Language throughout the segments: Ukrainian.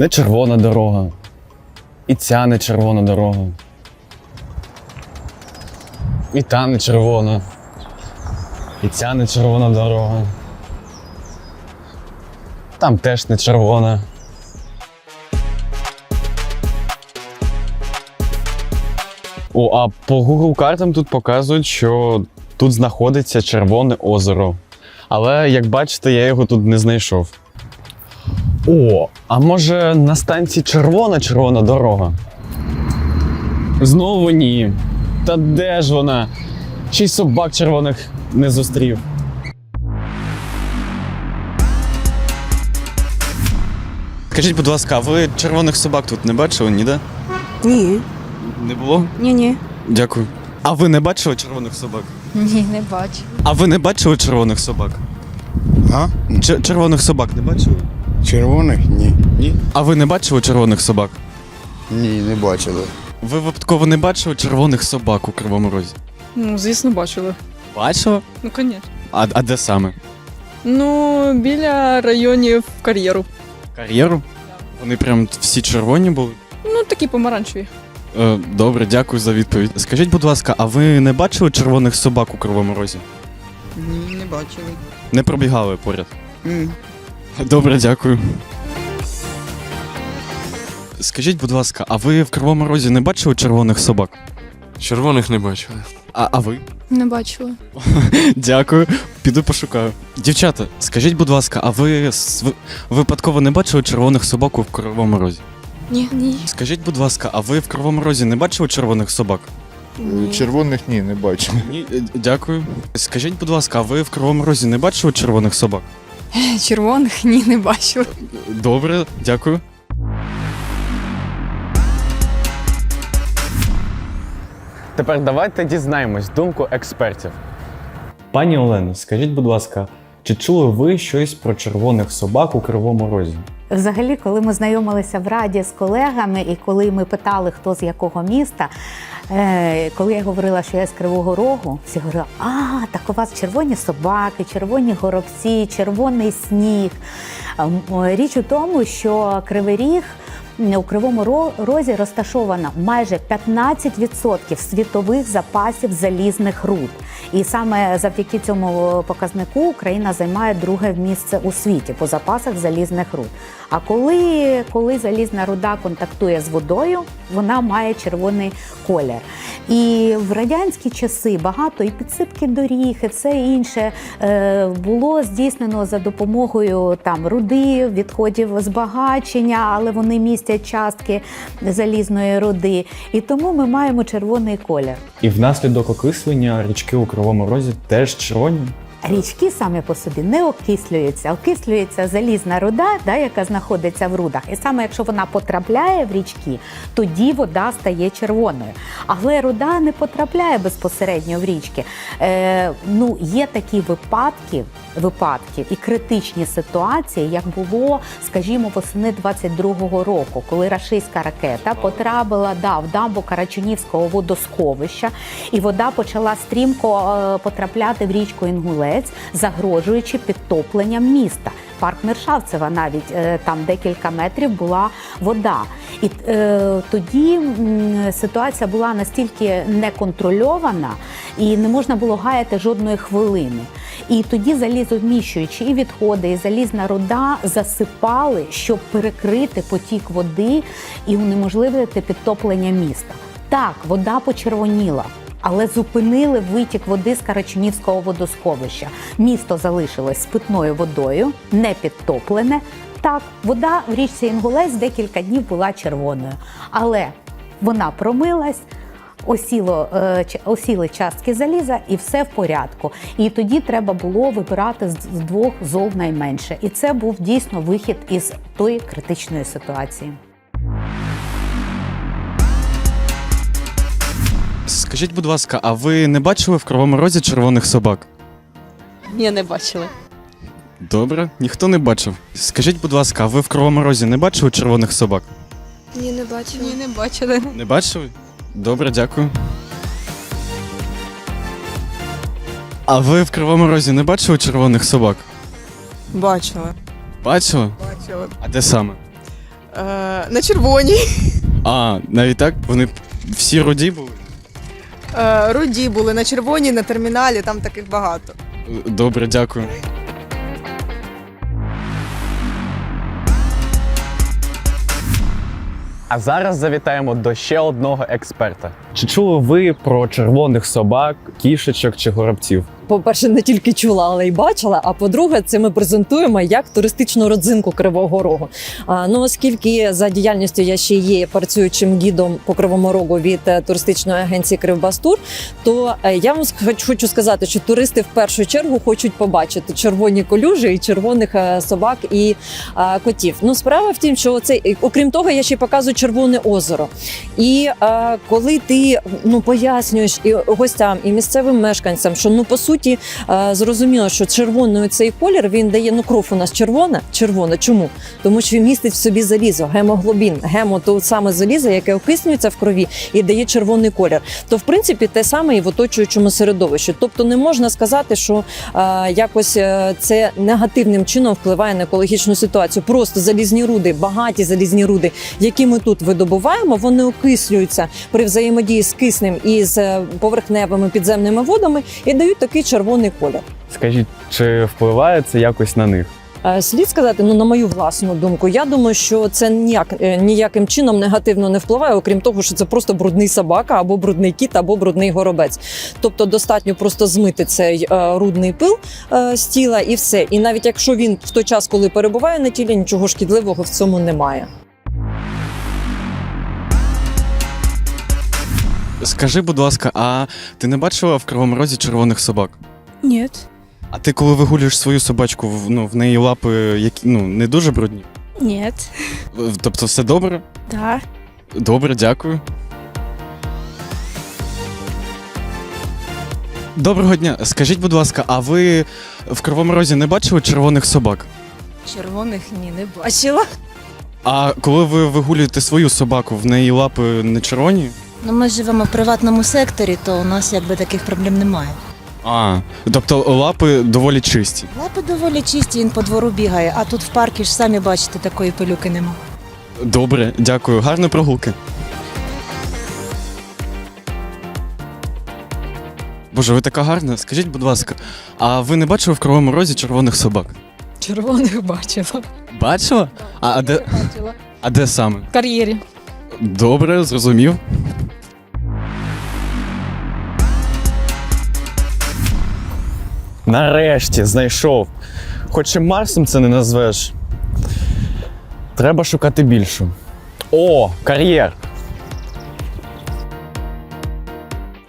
Не червона дорога. І ця не червона дорога. І та не червона. І ця не червона дорога. Там теж не червона. О, а по Google картам тут показують, що тут знаходиться Червоне озеро. Але як бачите, я його тут не знайшов. О, а може на станції червона червона дорога? Знову ні. Та де ж вона? Ще й собак червоних не зустрів. Скажіть, будь ласка, ви червоних собак тут не бачили, ніде? Ні, Не було? ні, ні. Дякую. А ви не бачили червоних собак? Ні, не бачу. А ви не бачили червоних собак? А? Ч- червоних собак не бачили? Червоних? Ні. Ні. А ви не бачили червоних собак? Ні, не бачили. Ви випадково не бачили червоних собак у Кривому Розі? Ну, звісно, бачили. Бачила? Ну, звісно. А, а де саме? Ну, біля районів кар'єру. Кар'єру? Вони прям всі червоні були? Ну, такі помаранчеві. Е, добре, дякую за відповідь. Скажіть, будь ласка, а ви не бачили червоних собак у Кривому Розі? Ні, не бачили. Не пробігали поряд. М. Добре, дякую. Скажіть, будь ласка, а ви в Кривому Розі не бачили червоних собак? Червоних не бачили. А, а ви? Не бачила. Дякую, піду пошукаю. Дівчата, скажіть, будь ласка, а ви с- ви- випадково не бачили червоних собак у Кривому Розі? Ні. Ні. Скажіть, будь ласка, а ви в Кривому Розі не бачили червоних собак? Червоних ні, не бачили. Ні, е, дякую. Скажіть, будь ласка, а ви в Кривому Розі не бачили червоних собак? Червоних ні, не бачила. Добре, дякую. Тепер давайте дізнаємось думку експертів. Пані Олено, скажіть, будь ласка, чи чули ви щось про червоних собак у Кривому Розі? Взагалі, коли ми знайомилися в раді з колегами, і коли ми питали, хто з якого міста, е, коли я говорила, що я з Кривого Рогу, всі говорили, а, так у вас червоні собаки, червоні горобці, червоний сніг. Ем, Річ у тому, що Кривий Ріг у Кривому Розі розташовано майже 15% світових запасів залізних руд. І саме завдяки цьому показнику Україна займає друге місце у світі по запасах залізних руд. А коли, коли залізна руда контактує з водою, вона має червоний колір. І в радянські часи багато і підсипки доріг, і все інше е, було здійснено за допомогою там руди, відходів збагачення, але вони містять частки залізної руди. І тому ми маємо червоний колір. І внаслідок окислення річки у Кривому Розі теж червоні? Річки самі по собі не окислюються, окислюється залізна руда, да, яка знаходиться в рудах. І саме якщо вона потрапляє в річки, тоді вода стає червоною. Але руда не потрапляє безпосередньо в річки. Е, ну, є такі випадки, випадки і критичні ситуації, як було, скажімо, восени 22-го року, коли рашистська ракета потрапила да, в дамбу Карачунівського водосховища, і вода почала стрімко е, потрапляти в річку Інгулець, загрожуючи підтопленням міста. Парк Мершавцева навіть е, там декілька метрів була вода. І е, тоді ситуація була настільки неконтрольована і не можна було гаяти жодної хвилини. І тоді залізоміщуючі і відходи, і залізна руда засипали, щоб перекрити потік води і унеможливити підтоплення міста. Так, вода почервоніла. Але зупинили витік води з Карачунівського водосховища. Місто залишилось з питною водою, не підтоплене. Так, вода в річці Інгулець декілька днів була червоною, але вона промилась. Осіло, е, осіли частки заліза і все в порядку. І тоді треба було вибирати з двох зол найменше. І це був дійсно вихід із тої критичної ситуації. Скажіть, будь ласка, а ви не бачили в Кривому Розі червоних собак? Ні, не бачили. Добре, ніхто не бачив. Скажіть, будь ласка, а ви в Кривому Розі не бачили червоних собак? Ні, не бачила. Ні, не бачили. Не бачили? Добре, дякую. А ви в Кривому Розі не бачили червоних собак? Бачила. Бачили? Бачила. А де саме? Е, на червоній. А, навіть так? Вони всі руді були? Е, руді були на червоній, на терміналі, там таких багато. Добре, дякую. А зараз завітаємо до ще одного експерта. Чи чули ви про червоних собак, кішечок чи горобців? по-перше, не тільки чула, але й бачила. А по-друге, це ми презентуємо як туристичну родзинку Кривого Рогу. А, ну оскільки за діяльністю я ще є працюючим гідом по Кривому Рогу від е, туристичної агенції Кривбастур, то е, я вам хочу сказати, що туристи в першу чергу хочуть побачити червоні колюжі і червоних е, собак і е, котів. Ну, справа в тім, що це окрім того, я ще показую червоне озеро. І е, коли ти ну пояснюєш і гостям, і місцевим мешканцям, що ну по суті е, зрозуміло, що червоний цей колір він дає ну кров у нас червона. Червона. Чому? Тому що він містить в собі залізо, гемоглобін, гемо то саме залізо, яке окиснюється в крові і дає червоний колір. То в принципі те саме і в оточуючому середовищі. Тобто не можна сказати, що е, якось е, це негативним чином впливає на екологічну ситуацію. Просто залізні руди, багаті залізні руди, які ми тут видобуваємо, вони окислюються при взаємодії з киснем і з е, поверхневими підземними водами і дають такий червоний колір. Скажіть, чи впливає це якось на них? Е, Слід сказати, ну на мою власну думку, я думаю, що це ніяк е, ніяким чином негативно не впливає, окрім того, що це просто брудний собака або брудний кіт, або брудний горобець. Тобто достатньо просто змити цей е, рудний пил е, з тіла і все. І навіть якщо він в той час, коли перебуває на тілі, нічого шкідливого в цьому немає. Скажи, будь ласка, а ти не бачила в Кривому Розі червоних собак? Ні. А ти коли вигулюєш свою собачку, в- ну, в неї лапи які, ну, не дуже брудні? Ні. В- Тобто все добре? Да. Добре, дякую. Доброго дня. Скажіть, будь ласка, а ви в Кривому Розі не бачили червоних собак? Червоних ні, не бачила. А коли ви вигулюєте свою собаку, в неї лапи не червоні? Ну, ми живемо в приватному секторі, то у нас якби таких проблем немає. А, тобто лапи доволі чисті. Лапи доволі чисті, він по двору бігає, а тут в парку ж самі бачите, такої пилюки нема. Добре, дякую. Гарної прогулки. Боже, ви така гарна. Скажіть, будь ласка, а ви не бачили в Кривому Розі червоних собак? Червоних бачила. Бачила? А, а, де, Бачила. а де саме? В кар'єрі. Добре, зрозумів. Нарешті знайшов. Хоч і Марсом це не назвеш. Треба шукати більшу. О, кар'єр!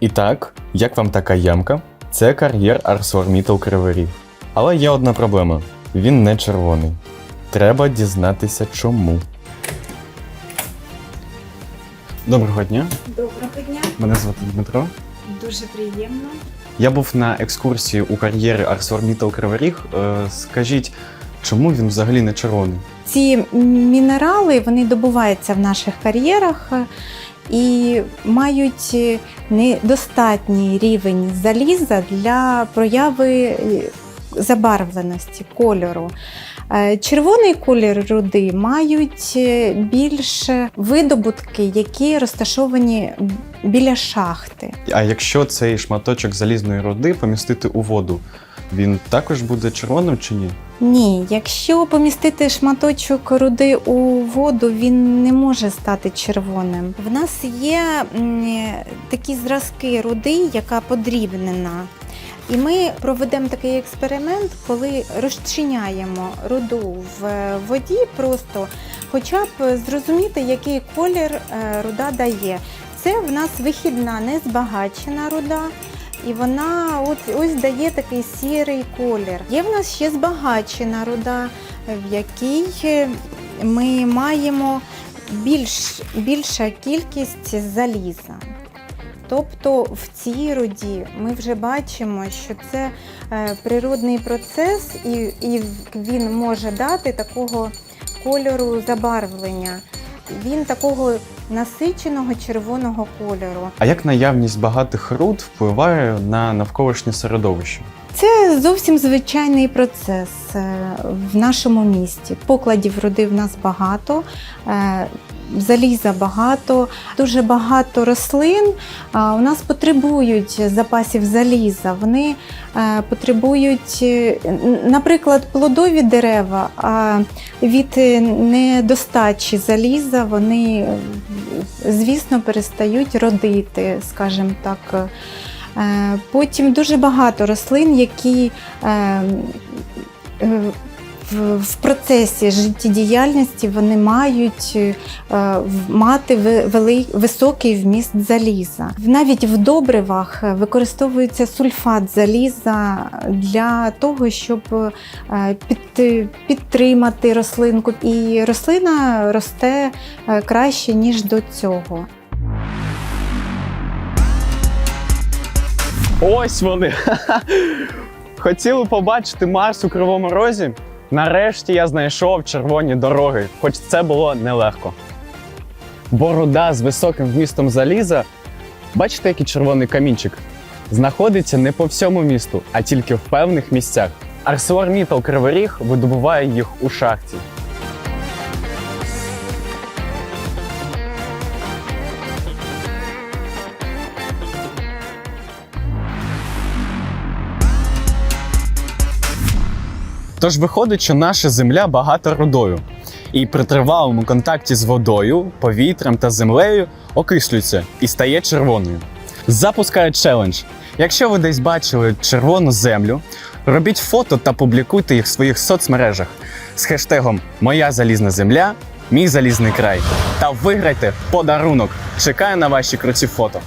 І так, як вам така ямка? Це кар'єр ArcelorMittal Кривий Ріг. Але є одна проблема: він не червоний. Треба дізнатися чому. Доброго дня. Доброго дня, Мене звати Дмитро. дуже приємно. Я був на екскурсії у кар'єрі ArcelorMittal Кривий. Е, Скажіть, чому він взагалі не червоний? Ці мінерали вони добуваються в наших кар'єрах е, і мають е, недостатній рівень заліза для прояви забарвленості кольору. Червоний колір руди мають е, більш видобутки, які розташовані біля шахти. А якщо цей шматочок залізної руди помістити у воду, він також буде червоним чи ні? Ні, якщо помістити шматочок руди у воду, він не може стати червоним. В нас є такі зразки руди, яка подрібнена. І ми проведемо такий експеримент, коли розчиняємо руду в воді, просто хоча б зрозуміти, який колір е, руда дає. Це в нас вихідна, незбагачена руда. І вона от ось дає такий сірий колір. Є в нас ще збагачена руда, в якій е, ми маємо більш, більша кількість заліза. Тобто в цій руді ми вже бачимо, що це е, природний процес, і, і він може дати такого кольору забарвлення. Він такого насиченого червоного кольору. А як наявність багатих руд впливає на навколишнє середовище? Це зовсім звичайний процес е, в нашому місті. Покладів руди в нас багато, е, заліза багато, дуже багато рослин у нас потребують запасів заліза. Вони е, потребують, наприклад, плодові дерева, а від недостачі заліза вони, звісно, перестають родити, скажімо так. Е, Потім дуже багато рослин, які е, е, в, процесі життєдіяльності вони мають мати високий вміст заліза. Навіть в добривах використовується сульфат заліза для того, щоб під, підтримати рослинку. І рослина росте краще, ніж до цього. Ось вони. Хотіли побачити Марс у Кривому Розі? Нарешті я знайшов червоні дороги, хоч це було нелегко. Борода з високим вмістом заліза, бачите, який червоний камінчик, знаходиться не по всьому місту, а тільки в певних місцях. ArcelorMittal Кривий Ріг видобуває їх у шахті. Тож виходить, що наша земля багата рудою, і при тривалому контакті з водою, повітрям та землею окислюється і стає червоною. Запускаю челендж. Якщо ви десь бачили червону землю, робіть фото та публікуйте їх в своїх соцмережах з хештегом Моя залізна земля, мій залізний край та виграйте подарунок. Чекаю на ваші круті фото.